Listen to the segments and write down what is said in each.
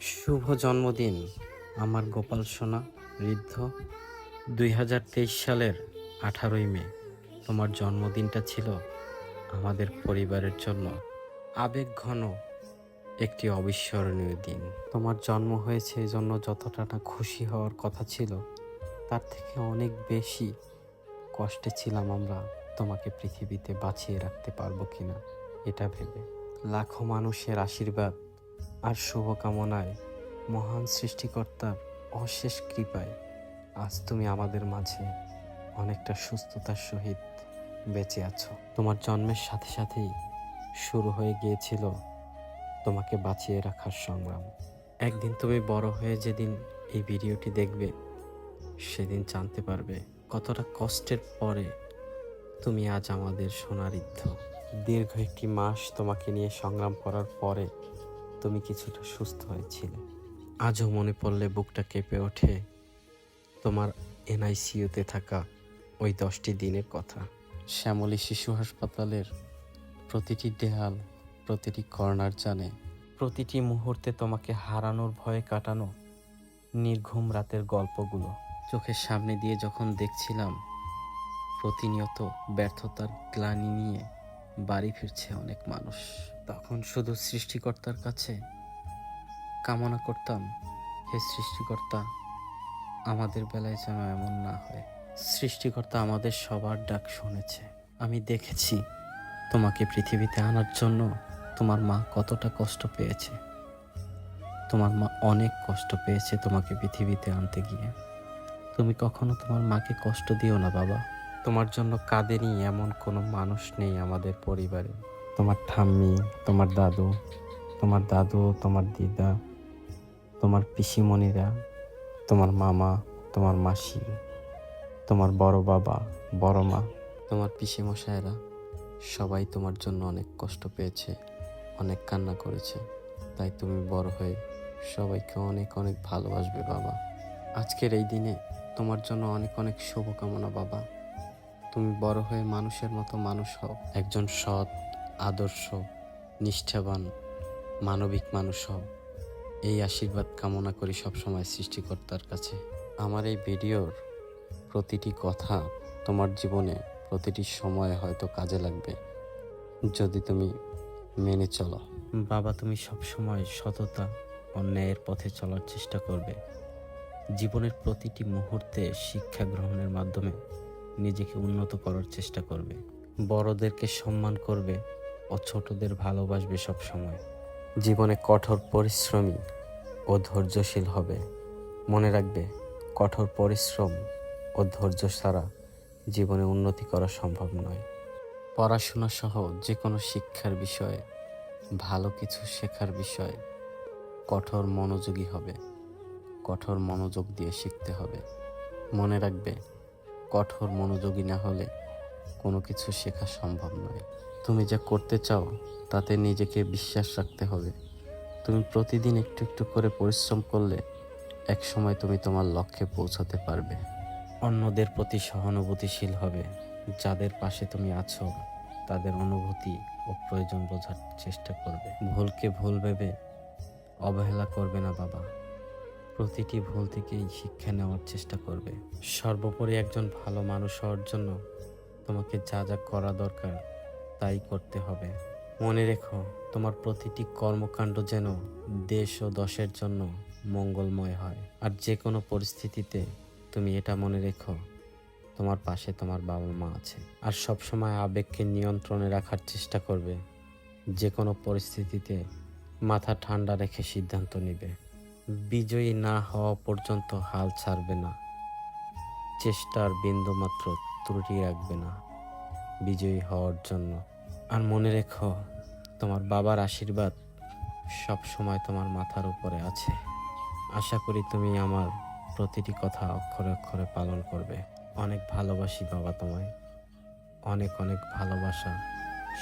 শুভ জন্মদিন, আমার গোপাল সোনা ঋদ্ধ দুই হাজার তেইশ সালের আঠারোই মে, তোমার জন্মদিনটা ছিল আমাদের পরিবারের জন্য আবেগ ঘন একটি অবিস্মরণীয় দিন। তোমার জন্ম হয়েছে এই জন্য যতটা না খুশি হওয়ার কথা ছিল, তার থেকে অনেক বেশি কষ্টে ছিলাম আমরা, তোমাকে পৃথিবীতে বাঁচিয়ে রাখতে পারব কিনা, এটা ভেবে। লাখো মানুষের আশীর্বাদ আর শুভকামনায় মহান সৃষ্টিকর্তার অশেষ কৃপায় আজ তুমি আমাদের মাঝে অনেকটা সুস্থতার সহিত বেঁচে আছো। তোমার জন্মের সাথে সাথেই শুরু হয়ে গিয়েছিল তোমাকে বাঁচিয়ে রাখার সংগ্রাম। একদিন তুমি বড় হয়ে যেদিন এই ভিডিওটি দেখবে, সেদিন জানতে পারবে কতটা কষ্টের পরে তুমি আজ আমাদের সোনারিদ্ধ দীর্ঘ একটি মাস তোমাকে নিয়ে সংগ্রাম করার পরে তুমি কিছুটা সুস্থ হয়েছিলে। আজও মনে পড়লে বুকটা কেঁপে ওঠে। তোমার এনআইসিইউতে থাকা ওই দশটি দিনের কথা। শ্যামলী শিশু হাসপাতালের প্রতিটি দেহাল প্রতিটি কর্নার জানে। প্রতিটি মুহূর্তে তোমাকে হারানোর ভয়ে কাটানো নির্ঘুম রাতের গল্পগুলো। চোখের সামনে দিয়ে যখন দেখছিলাম প্রতিনিয়ত ব্যর্থতার গ্লানি নিয়ে বাড়ি ফিরছে অনেক মানুষ। তখন শুধু সৃষ্টিকর্তার কাছে কামনা করতাম, হে সৃষ্টিকর্তা, আমাদের বেলায় যেন এমন না হয়। সৃষ্টিকর্তা আমাদের সবার ডাক শুনেছে। আমি দেখেছি তোমাকে পৃথিবীতে আনার জন্য তোমার মা কতটা কষ্ট পেয়েছে। তোমার মা অনেক কষ্ট পেয়েছে তোমাকে পৃথিবীতে আনতে গিয়ে। তুমি কখনো তোমার মাকে কষ্ট দিও না, বাবা। তোমার জন্য কাঁদেনি এমন কোনো মানুষ নেই আমাদের পরিবারে। তোমার ঠাম্মি, তোমার দাদু তোমার দাদু, তোমার দিদা, তোমার পিসিমণিরা, তোমার মামা, তোমার মাসি, তোমার বড় বাবা, বড় মা, তোমার পিসিমশায়েরা সবাই তোমার জন্য অনেক কষ্ট পেয়েছে, অনেক কান্না করেছে। তাই তুমি বড় হয়ে সবাইকে অনেক অনেক ভালোবাসবে বাবা। আজকের এই দিনে তোমার জন্য অনেক অনেক শুভকামনা বাবা। তুমি বড় হয়ে মানুষের মতো মানুষ হও। একজন সৎ আদর্শ, নিষ্ঠাবান, মানবিক মানুষ হও। এই আশীর্বাদ কামনা করি সবসময় সৃষ্টিকর্তার কাছে। আমার এই ভিডিওর প্রতিটি কথা তোমার জীবনে প্রতিটি সময়ে হয়তো কাজে লাগবে। যদি তুমি মেনে চলো। বাবা, তুমি সবসময় সততা অন্যায়ের পথে চলার চেষ্টা করবে। জীবনের প্রতিটি মুহূর্তে শিক্ষা গ্রহণের মাধ্যমে নিজেকে উন্নত করার চেষ্টা করবে। বড়দেরকে সম্মান করবে। ও ছোটদের ভালোবাসবে সব সময় জীবনে কঠোর পরিশ্রমী ও ধৈর্যশীল হবে। মনে রাখবে, কঠোর পরিশ্রম ও ধৈর্য ছাড়া জীবনে উন্নতি করা সম্ভব নয়। পড়াশোনা সহ যে কোনো শিক্ষার বিষয়ে, ভালো কিছু শেখার বিষয়ে কঠোর মনোযোগী হবে। কঠোর মনোযোগ দিয়ে শিখতে হবে। মনে রাখবে, কঠোর মনোযোগী না হলে কোনো কিছু শেখা সম্ভব নয়। তুমি যা করতে চাও, তাতে নিজেকে বিশ্বাস রাখতে হবে। তুমি প্রতিদিন একটু একটু করে পরিশ্রম করলে এক সময় তুমি তোমার লক্ষ্যে পৌঁছাতে পারবে। অন্যদের প্রতি সহানুভূতিশীল হবে। যাদের পাশে তুমি আছো, তাদের অনুভূতি ও প্রয়োজন বোঝার চেষ্টা করবে। ভুলকে ভুল ভেবে অবহেলা করবে না বাবা। প্রতিটি ভুল থেকেই শিক্ষা নেওয়ার চেষ্টা করবে। সর্বোপরি একজন ভালো মানুষ হওয়ার জন্য তোমাকে যা যা করা দরকার তাই করতে হবে। মনে রেখো, তোমার প্রতিটি কর্মকাণ্ড যেন দেশ ও দশের জন্য মঙ্গলময় হয়। আর যে কোনো পরিস্থিতিতে তুমি এটা মনে রেখো, তোমার পাশে তোমার বাবা মা আছে। আর সব সময় আবেগকে নিয়ন্ত্রণে রাখার চেষ্টা করবে যে কোনো পরিস্থিতিতে মাথা ঠান্ডা রেখে সিদ্ধান্ত নেবে। বিজয়ী না হওয়া পর্যন্ত হাল ছাড়বে না, চেষ্টার বিন্দুমাত্র ত্রুটি রাখবে না। বিজয়ী হওয়ার জন্য আর মনে রেখো, তোমার বাবার আশীর্বাদ সব সময় তোমার মাথার উপরে আছে। আশা করি তুমি আমার প্রতিটি কথা অক্ষরে অক্ষরে পালন করবে। অনেক ভালোবাসি বাবা তোমায়। অনেক অনেক ভালোবাসা,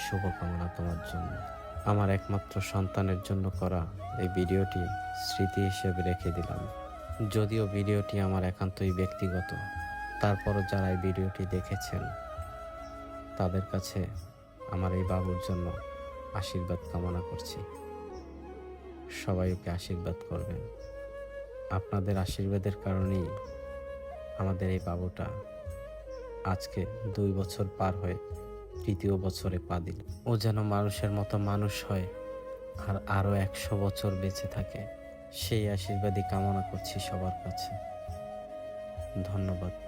শুভকামনা তোমার জন্য। আমার একমাত্র সন্তানের জন্য করা এই ভিডিওটি স্মৃতি হিসেবে রেখে দিলাম। যদিও ভিডিওটি আমার একান্তই ব্যক্তিগত, তারপরও যারা এই ভিডিওটি দেখেছেন, তাদের কাছে আমার এই বাবুর জন্য আশীর্বাদ কামনা করছি। সবাই ওকে আশীর্বাদ করবেন। আপনাদের আশীর্বাদের কারণেই আমাদের এই বাবুটা আজকে দুই বছর পার হয়ে তৃতীয় বছরে পা দিল। ও যেন মানুষের মতো মানুষ হয় আর আরও একশো বছর বেঁচে থাকে। সেই আশীর্বাদই কামনা করছি সবার কাছে। ধন্যবাদ।